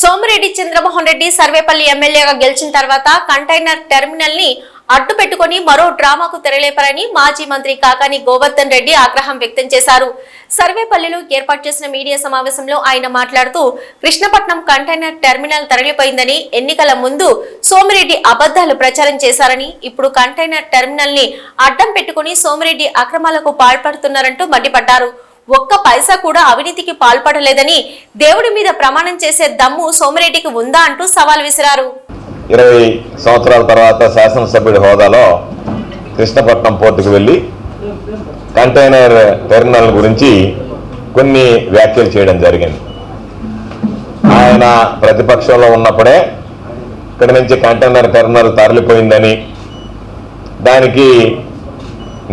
సోమిరెడ్డి చంద్రమోహన్ రెడ్డి సర్వేపల్లి ఎమ్మెల్యేగా గెలిచిన తర్వాత కంటైనర్ టెర్మినల్ని అడ్డు పెట్టుకుని మరో డ్రామాకు తెరలేపారని మాజీ మంత్రి కాకాని గోవర్ధన్ రెడ్డి ఆగ్రహం వ్యక్తం చేశారు. సర్వేపల్లిలో ఏర్పాటు చేసిన మీడియా సమావేశంలో ఆయన మాట్లాడుతూ కృష్ణపట్నం కంటైనర్ టెర్మినల్ తరలిపోయిందని ఎన్నికల ముందు సోమిరెడ్డి అబద్ధాలు ప్రచారం చేశారని ఇప్పుడు కంటైనర్ టెర్మినల్ని అడ్డం పెట్టుకుని సోమిరెడ్డి అక్రమాలకు పాల్పడుతున్నారంటూ మండిపడ్డారు. ఒక్క పైసా కూడా అవినీతికి పాల్పడలేదని దేవుడి మీద ప్రమాణం చేసే దమ్ము సోమిరెడ్డికి ఉందా అంటూ సవాల్ విసిరారు. ఇరవై సంవత్సరాల తర్వాత శాసనసభ్యుడి హోదాలో కృష్ణపట్నం పోర్టుకు వెళ్ళి కంటైనర్ టెర్మినల్ గురించి కొన్ని వ్యాఖ్యలు చేయడం జరిగింది. ఆయన ప్రతిపక్షంలో ఉన్నప్పుడే ఇక్కడి నుంచి కంటైనర్ టెర్మినల్ తరలిపోయిందని దానికి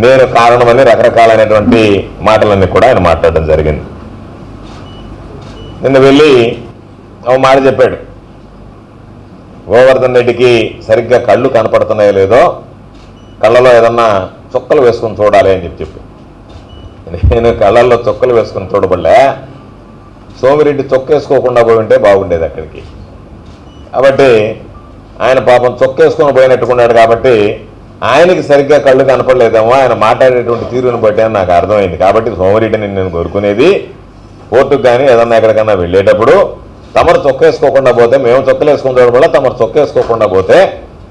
నేను కారణమని రకరకాలైనటువంటి మాటలన్నీ కూడా ఆయన మాట్లాడడం జరిగింది. నిన్న వెళ్ళి ఒక మాట చెప్పాడు. గోవర్ధన్ రెడ్డికి సరిగ్గా కళ్ళు కనపడుతున్నాయో లేదో కళ్ళలో ఏదన్నా చుక్కలు వేసుకుని చూడాలి అని చెప్పి చెప్పి నేను కళ్ళల్లో చుక్కలు వేసుకుని చూడబడలే. సోమిరెడ్డి చొక్కేసుకోకుండా పోయి ఉంటే బాగుండేది అక్కడికి. కాబట్టి ఆయన పాపం చొక్కేసుకొని పోయినట్టుకున్నాడు కాబట్టి ఆయనకి సరిగ్గా కళ్ళు కనపడలేదేమో ఆయన మాట్లాడేటువంటి తీరుని బట్టి అని నాకు అర్థమైంది. కాబట్టి సోమిరెడ్డిని నేను కోరుకునేది కోర్టుకు కానీ ఏదన్నా ఎక్కడికన్నా వెళ్ళేటప్పుడు తమరు చొక్క వేసుకోకుండా పోతే మేము వేసుకునే వల్ల తమరు చొక్క వేసుకోకుండా పోతే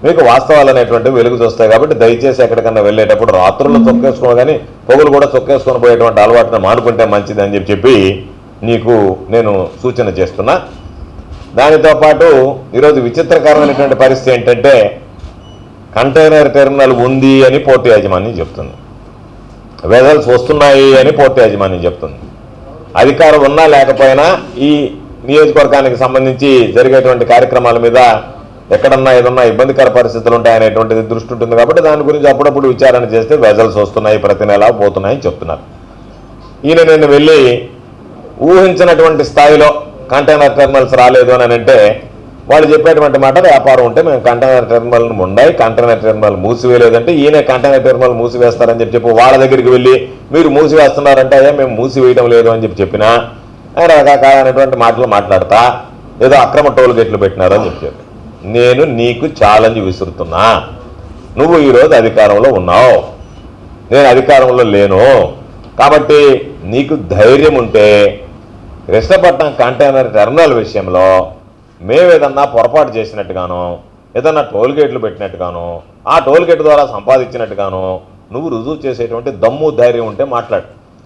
మీకు వాస్తవాలు అనేటువంటి వెలుగు చూస్తాయి. కాబట్టి దయచేసి ఎక్కడికన్నా వెళ్ళేటప్పుడు రాత్రుల్లో చొక్క వేసుకోవాలి కానీ పొగులు కూడా చొక్క వేసుకొని పోయేటువంటి అలవాటును మానుకుంటే మంచిది అని చెప్పి చెప్పి నీకు నేను సూచన చేస్తున్నా. దానితో పాటు ఈరోజు విచిత్రకరమైనటువంటి పరిస్థితి ఏంటంటే కంటైనర్ టెర్మినల్ ఉంది అని పోర్టు యాజమాన్యం చెప్తుంది. వెజల్స్ వస్తున్నాయి అని పోర్టు యాజమాన్యం చెప్తుంది. అధికారం ఉన్నా లేకపోయినా ఈ నియోజకవర్గానికి సంబంధించి జరిగేటువంటి కార్యక్రమాల మీద ఎక్కడన్నా ఏదన్నా ఇబ్బందికర పరిస్థితులు ఉంటాయనేటువంటిది దృష్టి ఉంటుంది కాబట్టి దాని గురించి అప్పుడప్పుడు విచారణ చేస్తే వెజల్స్ వస్తున్నాయి ప్రతి నెల పోతున్నాయని చెప్తున్నారు. ఈయన నేను వెళ్ళి ఊహించినటువంటి స్థాయిలో కంటైనర్ టెర్మినల్స్ రాలేదు అని అంటే వాళ్ళు చెప్పేటువంటి మాట వ్యాపారం ఉంటే మేము కంటైనర్ టెర్మినల్ ఉండాయి కంటైనర్ టెర్మినల్ మూసివేయలేదంటే ఈయన కంటైనర్ టెర్మినల్ మూసివేస్తారని చెప్పి చెప్పి వాళ్ళ దగ్గరికి వెళ్ళి మీరు మూసివేస్తున్నారంటే అయ్యా మేము మూసివేయడం లేదు అని చెప్పి చెప్పినా ఆయన రకరకాలైనటువంటి మాటలు మాట్లాడతా ఏదో అక్రమ టోల్ గేట్లు పెట్టినారని చెప్పారు చెప్పి. నేను నీకు ఛాలెంజ్ విసురుతున్నా. నువ్వు ఈరోజు అధికారంలో ఉన్నావు. నేను అధికారంలో లేను. కాబట్టి నీకు ధైర్యం ఉంటే కృష్ణపట్నం కంటైనర్ టెర్మినల్ విషయంలో మేమేదన్నా పొరపాటు చేసినట్టుగాను ఏదన్నా టోల్ గేట్లు పెట్టినట్టుగాను ఆ టోల్ గేట్ ద్వారా సంపాదించినట్టుగాను నువ్వు రుజువు చేసేటువంటి దమ్ము ధైర్యం ఉంటే మాట్లాడు.